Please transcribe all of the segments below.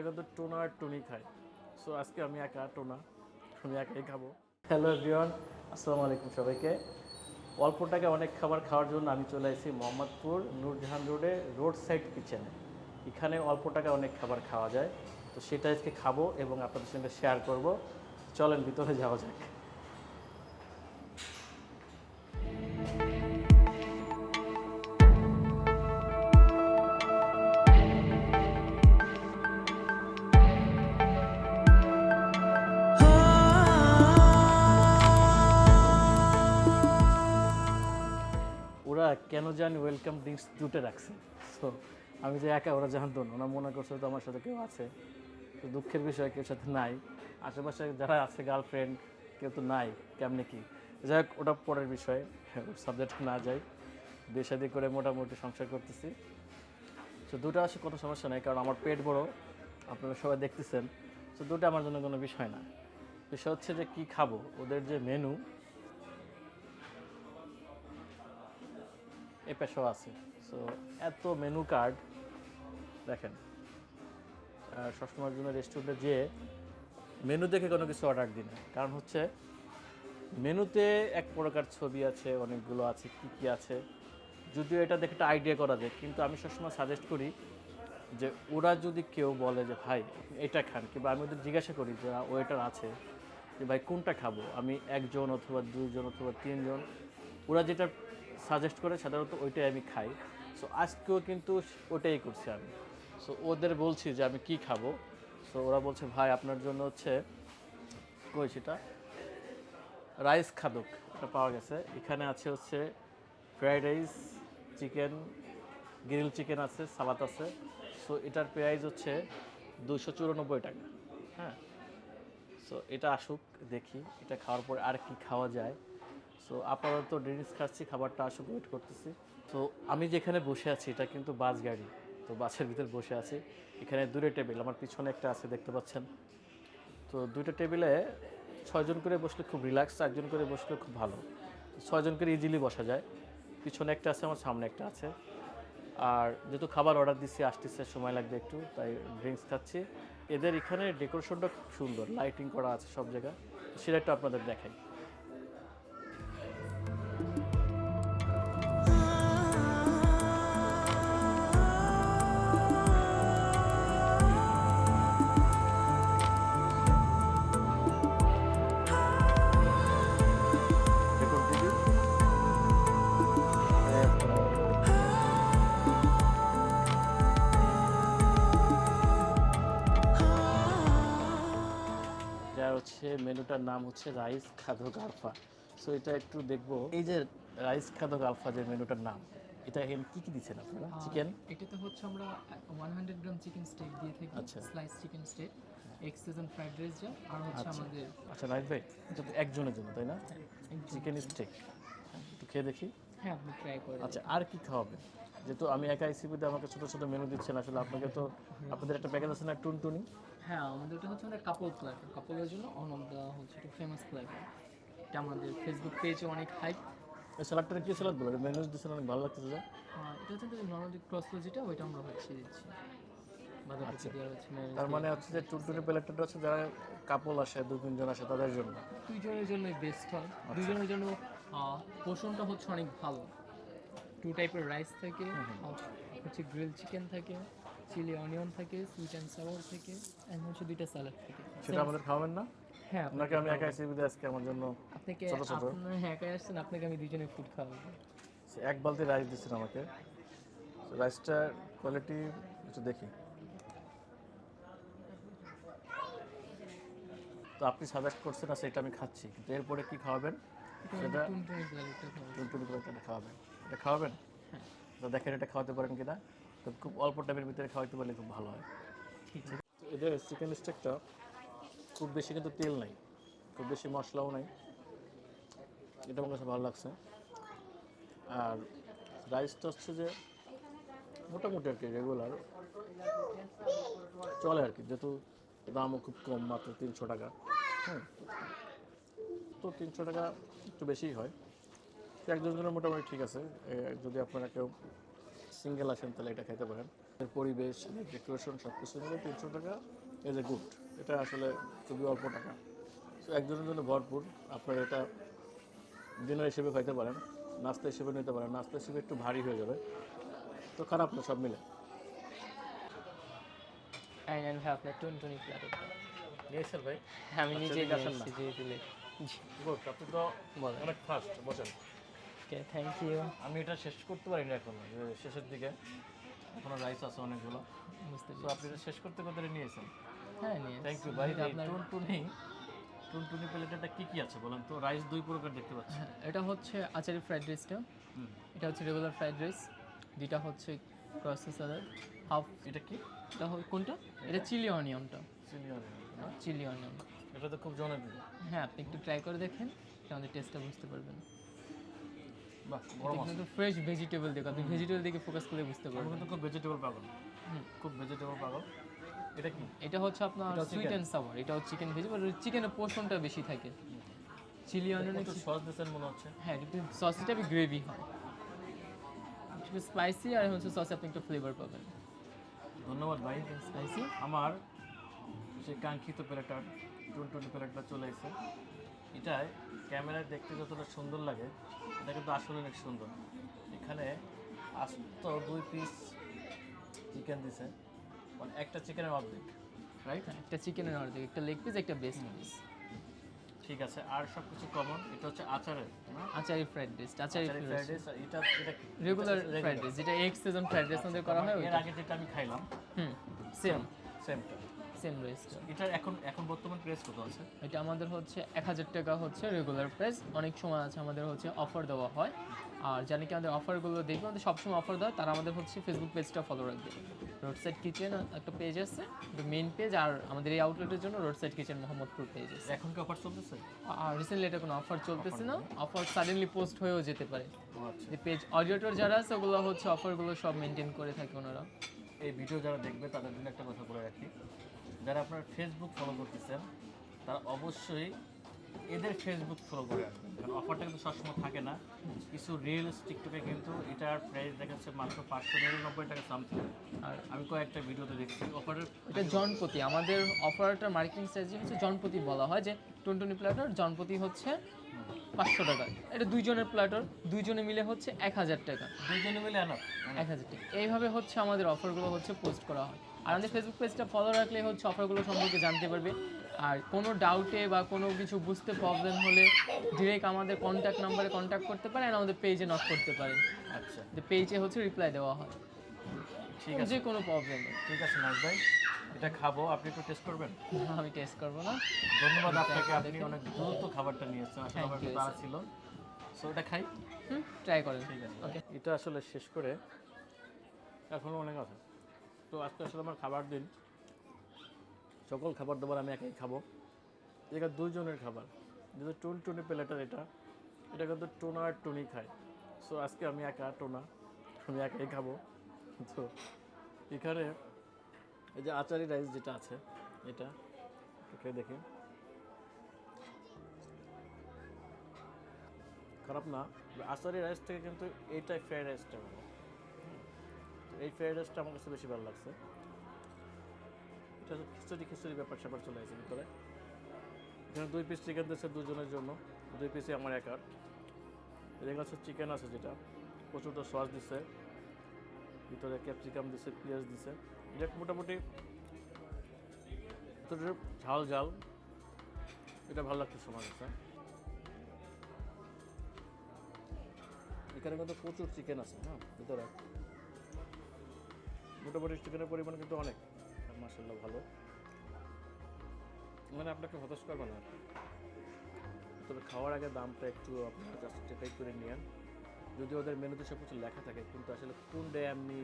এটা কিন্তু টোনা আর টুনি খায়। সো আজকে আমি একা টোনা, আমি একাই খাব। হ্যালো এভরিওয়ান আসসালামু আলাইকুম সবাইকে। অল্প টাকায় অনেক খাবার খাওয়ার জন্য আমি চলে এসেছি মোহাম্মদপুর নুরজাহান রোডে রোড সাইড কিচেনে। এখানে অল্প টাকা অনেক খাবার খাওয়া যায়। তো সেটা আজকে খাব এবং আপনাদের সঙ্গে শেয়ার করব। চলেন ভিতরে যাওয়া যাক। কেন জানি ওয়েলকাম ড্রিঙ্কস জুটে রাখছে। সো আমি যে একা, ওরা জানতো না ওরা মনে করছে তো আমার সাথে কেউ আছে। তো দুঃখের বিষয়, কেউ সাথে নাই। আশেপাশে যারা আছে গার্লফ্রেন্ড কেউ তো নাই, কেমনে কি? যাই হোক, ওটা পরের বিষয় সাবজেক্ট না যাই। বিয়ে শাদি করে মোটামুটি সংসার করতেছি। তো দুটো আসে, কোনো সমস্যা নেই, কারণ আমার পেট বড়, আপনারা সবাই দেখতেছেন। তো দুটো আমার জন্য কোনো বিষয় না। বিষয় হচ্ছে যে কি খাব? ওদের যে মেনু এ পেশাও আছে। সো এত মেনু কার্ড দেখেন সবসময়ের জন্য রেস্টুরেন্টে যেয়ে মেনু দেখে কোনো কিছু অর্ডার দিন। কারণ হচ্ছে মেনুতে এক প্রকার ছবি আছে, অনেকগুলো আছে, কি কি আছে। যদিও এটা দেখে একটা আইডিয়া করা যায়, কিন্তু আমি সবসময় সাজেস্ট করি যে ওরা যদি কেউ বলে যে, ভাই এটা খান, কিংবা আমি ওদের জিজ্ঞাসা করি যে ওয়েটার আছে? যে, ভাই, কোনটা খাব? আমি একজন অথবা দুইজন অথবা তিনজন, ওরা যেটা সাজেস্ট করে সাধারণত ওইটাই আমি খাই। সো আজকেও কিন্তু ওটাই করছি আমি। সো ওদের বলছি যে আমি কি খাব? সো ওরা বলছে, ভাই, আপনার জন্য হচ্ছে কই সেটা? রাইস খাদক, এটা পাওয়া গেছে। এখানে আছে হচ্ছে fried rice chicken grill chicken আছে সালাদ আছে। সো এটার প্রাইস হচ্ছে দুশো চুরানব্বই টাকা। হ্যাঁ? সো এটা আসুক, দেখি এটা খাওয়ার পরে আর কি খাওয়া যায়। সো আপাতত ড্রিঙ্কস খাচ্ছি, খাবারটা আসুক ওয়েট করতেছি। তো আমি যেখানে বসে আছি, এটা কিন্তু বাস গাড়ি। তো বাসের ভিতর বসে আছি। এখানে দূরে টেবিল, আমার পিছনে একটা আছে, দেখতে পাচ্ছেন। তো দুইটা টেবিলে ছয়জন করে বসলে খুব রিল্যাক্স চারজন করে বসলে খুব ভালো। ছয়জন করে ইজিলি বসা যায়। পিছনে একটা আছে, আমার সামনে একটা আছে। আর যেহেতু খাবার অর্ডার দিচ্ছি, আসতেছে, সময় লাগবে একটু, তাই ড্রিঙ্কস খাচ্ছি। এদের এখানে ডেকোরেশনটা খুব সুন্দর লাইটিং করা আছে সব জায়গায়। সেটা একটু আপনাদের দেখাই। মেনুটার নাম হচ্ছে রাইস খাদক আলফা। সো এটা একটু দেখব। এই যে রাইস খাদক আলফা যে মেনুটার নাম এটা এখানে কি কি দিচ্ছেন আপনারা? চিকেন এটাতে হচ্ছে আমরা one hundred gram chicken steak দিয়ে থাকি আচ্ছা। Slice chicken steak egg season fried rice যা আর হচ্ছে আমাদের আচ্ছা রাইট ভাই। এটা তো একজনের জন্য তাই না? চিকেন স্টেক একটু খেয়ে দেখি। হ্যাঁ আপনি ট্রাই করে আচ্ছা আর কি খাওয়াবেন? যেহেতু আমি একা আইসিপিতে আমাকে ছোটো ছোটো মেনু দিচ্ছেন আসলে আপনাকে তো আপনাদের একটা প্যাকেজ আছে না টুনটুনি? হ্যাঁ আমাদের এটা হচ্ছে আমাদের কাপল প্ল্যাটার কাপলের জন্য অন অফ দ্য হচ্ছে একটা ফেমাস প্ল্যাটার এটা আমাদের ফেসবুক পেজে অনেক হাইপ স্যালাডটা কি স্যালাড বলে? মেনু দিচ্ছেন অনেক ভালো লাগতেছে এটা হচ্ছে নর্মালি ক্রসলো যেটা ওইটা আমরা হচ্ছে দিচ্ছি। দেওয়া তার মানে হচ্ছে যে টুনটুনি প্লেটটা হচ্ছে যারা কাপল আসে দু তিনজন আসে তাদের জন্য। দুইজনের জন্যই বেস্ট হয়। দুইজনের জন্য পোষণটা হচ্ছে অনেক ভালো। টু টাইপের রাইস থাকে হচ্ছে গ্রিল চিকেন থাকে চিলি অনিয়ন থাকে সুইট অ্যান্ড সাওয়ার থাকে অ্যান্ড হচ্ছে দুইটা স্যালাড থাকে। সেটা আমাদের খাওয়াবেন না? হ্যাঁ আপনাকে আমি একা আইসিপিতে আজকে আমার জন্য আপনাকে ছোট। হ্যাঁ একাই আসছেন আপনাকে আমি দুইজনে ফুড খাওয়াবো। এক বালতি রাইস দিচ্ছেন আমাকে। রাইসটার কোয়ালিটি একটু দেখি। তো আপনি সাজেস্ট করছেন না সেটা আমি খাচ্ছি। কিন্তু এরপরে কি খাওয়াবেন? সেটা টুনটুনি খাওয়াবেন। এটা খাওয়াবেন? তো দেখেন এটা খাওয়াতে পারেন কিনা। তো খুব অল্প টাইমের ভিতরে খাওয়াতে পারলে খুব ভালো হয়। এদের চিকেন স্টেকটা খুব বেশি কিন্তু তেল নাই। খুব বেশি মশলাও নাই। এটা আমার কাছে ভালো লাগছে। আর রাইসটা হচ্ছে যে মোটামুটি আর কি রেগুলার চলে আর কি, যেহেতু দামও খুব কম, মাত্র তিনশো টাকা। হ্যাঁ তো তিনশো টাকা একটু বেশিই হয়। একজনের জন্য মোটামুটি ঠিক আছে। যদি আপনারা কেউ সিঙ্গেল আসেন তাহলে এটা খেতে পারেন। পরিবেশ ডেকোরেশন সব কিছু মিলে তিনশো টাকা। এজ এ গুড এটা আসলে খুবই অল্প টাকা। তো একজনের জন্য ভরপুর। আপনার এটা ডিনার হিসেবে খাইতে পারেন নাস্তা হিসেবে নিতে পারেন। নাস্তা হিসেবে একটু ভারী হয়ে যাবে। তো খারাপ না সব মিলে। ভাই আপনার টুনটুনি প্ল্যাটার নিয়ে ভাই? আমি আচ্ছা, নিজেই এদিকে আসেন না। জি আপনি তো অনেক ফাস্ট বসেন। ওকে থ্যাংক ইউ আমি এটা শেষ করতে পারি না এখন শেষের দিকে। এখনও রাইস আছে অনেকগুলো। বুঝতে তো পারছি। আপনি এটা শেষ করতে করতে নিয়েছেন? হ্যাঁ নিয়ে থ্যাংক ইউ। ভাই টুনটুনি টুনটুনি প্লেটটা কি কি আছে বলেন তো? রাইস দুই প্রকার দেখতে পাচ্ছি। হ্যাঁ, এটা হচ্ছে আচারি ফ্রাইড রাইসটা। এটা হচ্ছে রেগুলার ফ্রাইড রাইস দুইটা হচ্ছে ক্রসে সালাদ হাফ এটা কি? এটা কোনটা? এটা চিলি অনিয়নটা চিলি অনিয়ন চিলি অনিয়ন এটা তো খুব জনপ্রিয়। হ্যাঁ আপনি একটু ট্রাই করে দেখেন। আমাদের টেস্টটা বুঝতে পারবেন বাহ এটা গরম আছে কিন্তু ফ্রেশ ভেজিটেবল দেখো আপনি ভেজিটেবল দিকে ফোকাস করে বুঝতে পারবেন কিন্তু খুব ভেজিটেবল পাগল। খুব ভেজিটেবল পাগল। এটা কি? এটা হচ্ছে আপনার সুইট? অ্যান্ড সাওয়ার এটা হচ্ছে চিকেন ভেজিটেবল চিকেনের পোর্শনটা বেশি থাকে। চিলি অনিয়নের একটু সস দিয়েছেন মনে হচ্ছে? হ্যাঁ একটু সসটা গ্রেভি হয়। একটু স্পাইসি আর হচ্ছে সসে আপনি একটু ফ্লেভার পাবেন। ধন্যবাদ ভাই। স্পাইসি আমার সেই কাঙ্ক্ষিত প্লেটার টুনটুনি প্লেটটা চলে এসেছে। এটায় ক্যামেরায় দেখতে যতটা সুন্দর লাগে এটা কিন্তু আসলে অনেক সুন্দর। এখানে আস্ত দুই পিস চিকেন দিছে। মানে একটা চিকেনের অর্ধেক রাইট একটা চিকেনের অর্ধেক একটা লেগ পিস একটা বেস্ট পিস ঠিক আছে আর সব কিছু কমন এটা হচ্ছে আচারের আচারি ফ্রাইড রাইস আচারি ফ্রাইড রাইস এটা এটা রেগুলার ফ্রাইড রাইস যেটা এগ সিজন ফ্রাইড রাইস আমাদের করা হয় এর আগে যেটা আমি খাইলাম হুম সেম সেমটা সেম রাইসটা এটা এখন এখন বর্তমান প্রেস কত আছে? এটা আমাদের হচ্ছে এক হাজার টাকা হচ্ছে রেগুলার প্রাইস অনেক সময় আছে আমাদের হচ্ছে অফার দেওয়া হয়। আর জানি কি আমাদের অফারগুলো দেখবে আমাদের সবসময় অফার দেওয়া তারা আমাদের হচ্ছে ফেসবুক পেজটা ফলো রাখবে। রোড সাইড কিচেন একটা পেজ আছে মেইন পেজ আর আমাদের এই আউটলেটের জন্য road side kitchen Mohammadpur page আছে। এখন কি অফার চলতেছে? আর রিসেন্টলি এটা কোনো অফার চলতেছে না। অফার সাডেনলি পোস্ট হয়েও যেতে পারে। যে পেজ অডিয়েটর যারা আছে ওগুলো হচ্ছে অফারগুলো সব মেনটেন করে থাকে ওনারা। এই ভিডিও যারা দেখবে তাদের জন্য একটা কথা বলে রাখি। যারা আপনার ফেসবুক ফলো করতেছেন তারা অবশ্যই এদের ফেসবুক ফলো করে রাখবেন। কারণ অফারটা কিন্তু সবসময় থাকে না। কিছু রিলস টিকটকে কিন্তু এটার প্রাইস দেখাচ্ছে মাত্র পাঁচশো নিরানব্বই টাকা সামথিং আর আমি কয়েকটা ভিডিওতে দেখছি অফারের এটা জনপতি। আমাদের অফারটা মার্কেটিং স্ট্র্যাটেজি হচ্ছে জনপতি বলা হয় যে টুনটুনি প্ল্যাটার জনপতি হচ্ছে পাঁচশো টাকা। এটা দুইজনের প্ল্যাটার দুইজনে মিলে হচ্ছে এক হাজার টাকা। দুইজনে মিলে আনো এক হাজার টাকা। এইভাবে হচ্ছে আমাদের অফারগুলো হচ্ছে পোস্ট করা হয়। আর আমাদের ফেসবুক পেজটা ফলো রাখলে হচ্ছে অফারগুলো সম্পর্কে জানতে পারবে। আর কোনো ডাউটে বা কোনো কিছু বুঝতে প্রবলেম হলে ডিরেক্ট আমাদের কন্ট্যাক্ট নাম্বারে কন্ট্যাক্ট করতে পারে আর আমাদের পেজে নক করতে পারে আচ্ছা। যে পেজে হচ্ছে রিপ্লাই দেওয়া হয়। ঠিক আছে। যে কোনো প্রবলেম নেই ঠিক আছে নাজ ভাই। এটা খাব আপনি একটু টেস্ট করবেন? আমি টেস্ট করব না। ধন্যবাদ আপনাকে আপনি অনেক দ্রুত খাবারটা নিয়ে এসেছেন আসলে আমার একটু তাড়া ছিল। সো এটা খাই? হুম ট্রাই করেন। ঠিক আছে। ওকে এটা আসলে শেষ করে এখনও অনেক আছে। তো আজকে আসলে আমার খাবার দিন। সকল খাবার দাবার আমি একাই খাব। এটা দুইজনের খাবার। যেহেতু টুন টুনি প্লেটার এটা। এটা কিন্তু টোনা আর টুনি খায়। সো আজকে আমি একা টোনা। আমি একাই খাব। তো এখানে এই যে আচারি রাইস যেটা আছে, এটা খেয়ে দেখি। খারাপ না, আচারি রাইস থেকে কিন্তু এইটাই ফ্রাইড রাইসটা ভালো এই ফ্রাইড রাইসটা আমার কাছে বেশি ভালো লাগছে। এটা হচ্ছে খিচুড়ি খিচুড়ি ব্যাপার স্যাপার চলে আসে ভিতরে। এখানে দুই পিস চিকেন দিচ্ছে দুজনের জন্য, দুই পিসই আমার একার। এখানে চিকেন আছে যেটা, প্রচুর সস দিছে। ভিতরে ক্যাপসিকাম দিছে, পেঁয়াজ দিছে। এটা মোটামুটি ঝাল ঝাল। এটা ভালো লাগছে আমার কাছে। এখানে কিন্তু প্রচুর চিকেন আছে হ্যাঁ ভিতরে। মোটামুটি চিকেনের পরিমাণ কিন্তু অনেক। মাসাল্লাহ ভালো। মানে আপনাকে হতাশ করবে না। তবে খাওয়ার আগে দামটা একটু আপনারা জাস্ট চেকাই করে নিয়েন। যদি ওদের মেনুতে সব কিছু লেখা থাকে, কিন্তু আসলে কোন ডে এমনি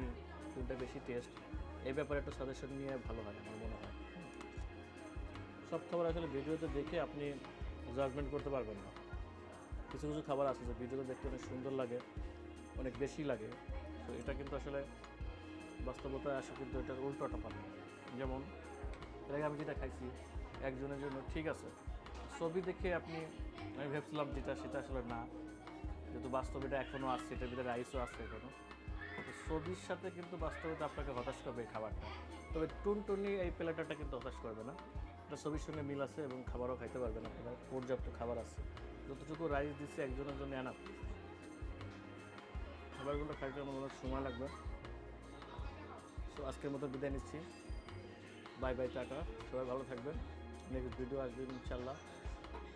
কোনটা বেশি টেস্ট এই ব্যাপারে একটু সাজেশন নিয়ে ভালো হয় আমার মনে হয়। সব খাবার আসলে ভিডিওতে দেখে আপনি জাজমেন্ট করতে পারবেন না। কিছু কিছু খাবার আছে যে ভিডিওতে দেখতে অনেক সুন্দর লাগে, অনেক বেশি লাগে। তো এটা কিন্তু আসলে বাস্তবতায় আসে কিন্তু এটার উল্টোটা পাবে। যেমন, এর আগে আমি যেটা খাইছি, একজনের জন্য ঠিক আছে। ছবি দেখে আপনি, আমি ভেবেছিলাম যেটা, সেটা আসলে না। যেহেতু বাস্তবে এটা এখনও আসছে এটার ভিতরে রাইসও আছে এখনও ছবির সাথে কিন্তু বাস্তবতা আপনাকে হতাশ করবে এই খাবারটা। তবে টুনটুনি এই প্লেটারটা কিন্তু হতাশ করবে না। এটা ছবির সঙ্গে মিল আছে এবং খাবারও খাইতে পারবেন আপনারা। পর্যাপ্ত খাবার আছে। যতটুকু রাইস দিচ্ছে একজনের জন্য এনাফ খাবারগুলো খাইতে আমার হয় সময় লাগবে। তো আজকের মতো বিদায় নিচ্ছি। বাই বাই টাটা। সবাই ভালো থাকবেন। নেক্সট ভিডিও আসবে ইনশাল্লাহ।